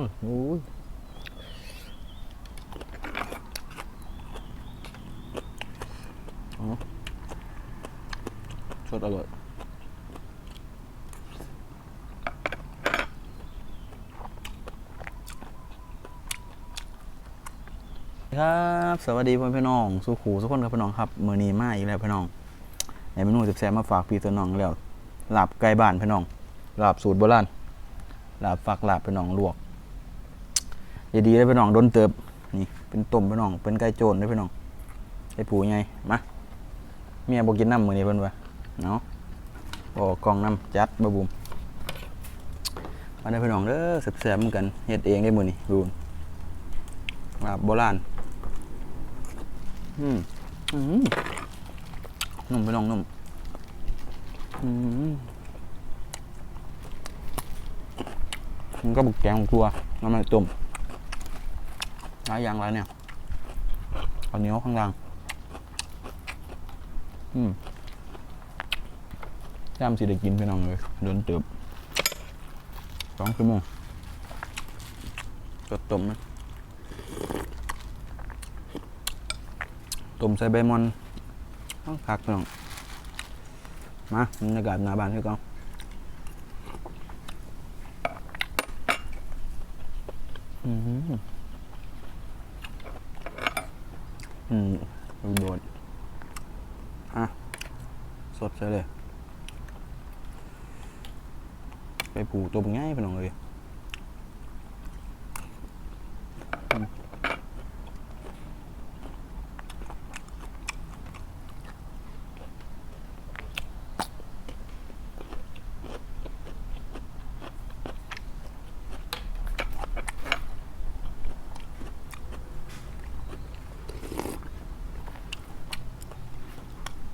อุ้ยสดอร่อยครับสวัสดีพ่อพี่น้องสุขูสุกคนครับพี่น้องครับมือนีมาอีกแล้วพี่น้องในเมนูแซ่บๆมาฝากพี่ตัวน้องแล้วลาบไก่บ้านพี่น้องลาบสูตรโบราณลาบฝักลาบพี่น้องลวก อย่าดีเลยพี่น้องโดนเติบนี่เป็นต้มพี่น้องเป็นไก่โจนเลยพี่น้องไอ้ผูไงมาเมียบอกกินน้ำมือนี้เพิ่นว่าเนาะบอกกองน้ำจัดบะบุมมาได้อพี่น้องเด้อแซ่บๆเหมือนกันเฮ็ดเองได้มือนี้ดูลาบโบราณอืมอืมนุ่มไปลองนุ่มอืมมันก็บุกแกงของครัวน้ำมันต้ม หลายางหลายเนี่ยข้าเนียวข้างล่าง อืมย่ามสิได้กินพี่น้องเลยโดนเติบสองชั่วโมงจดต้มนะต้มใส่ใบมอนต้องผักพี่น้อง มาบรรยากาศหน้าบ้านพี่ก้องอืม อืมดูโดดอะ สดใช่เลย ไปผูกต้มง่ายไปหน่องเลย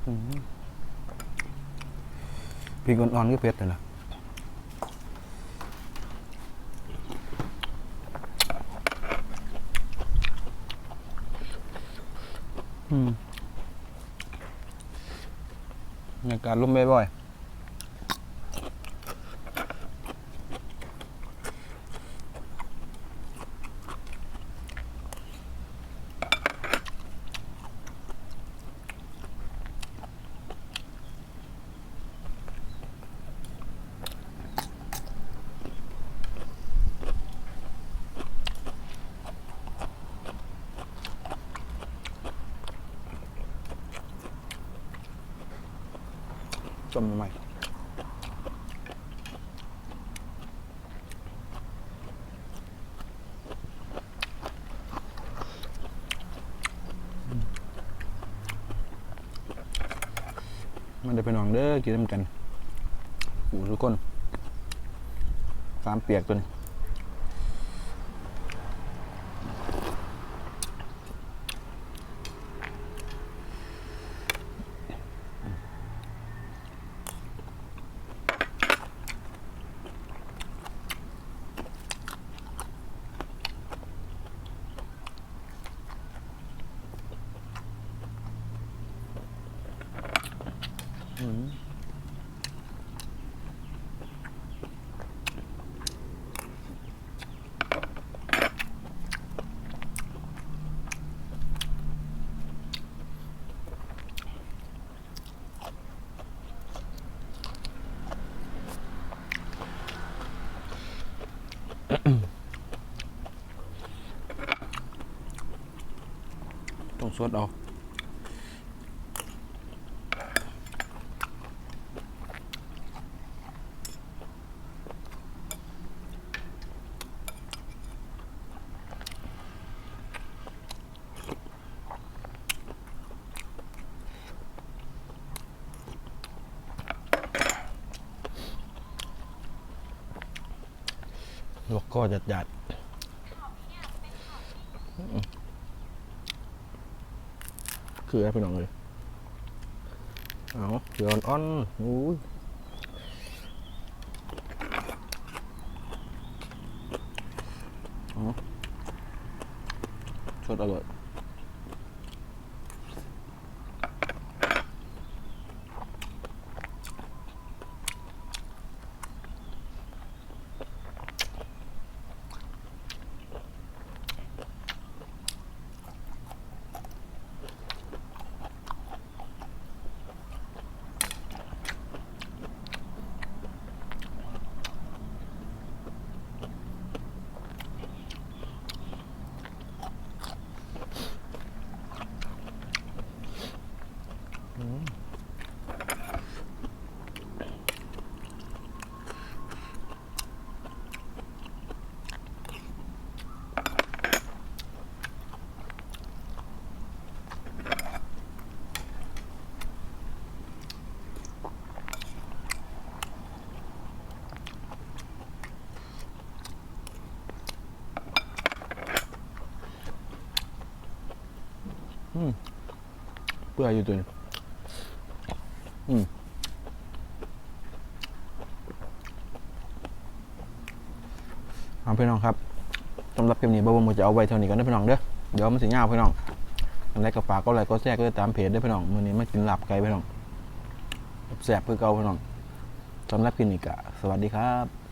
อืม พริกอ่อนๆก็เผ็ดเลยล่ะอืมบรรยากาศลมบ่อยๆ ต้มใหม่มันได้ไปนองเด้อกินน้ำกันอู้ทุกคนสามเปียกตัวนี้ ต้อง สดเอาลวกก็จัดจัดๆ คืออะไรพี่น้องเลยเอาเดี๋ยวอ่อนๆอุ้ยเอาสดอร่อย อืม เปื่อยอยู่ตัวนี้อืมเอาพี่น้องครับสำหรับคลิปนี้บ่าวมจะเอาไว้เท่านี้กันนะพี่น้องเด้อเดี๋ยวมันสิยาวพี่น้องอันไรก็ฝากก็ไลค์ก็แชร์ก็ตามเพจได้พี่น้องมื้อนี้มากินหลาบไก่พี่น้องแซ่บคือเก่าพี่น้องสำหรับคลิปนี้ก็สวัสดีครับ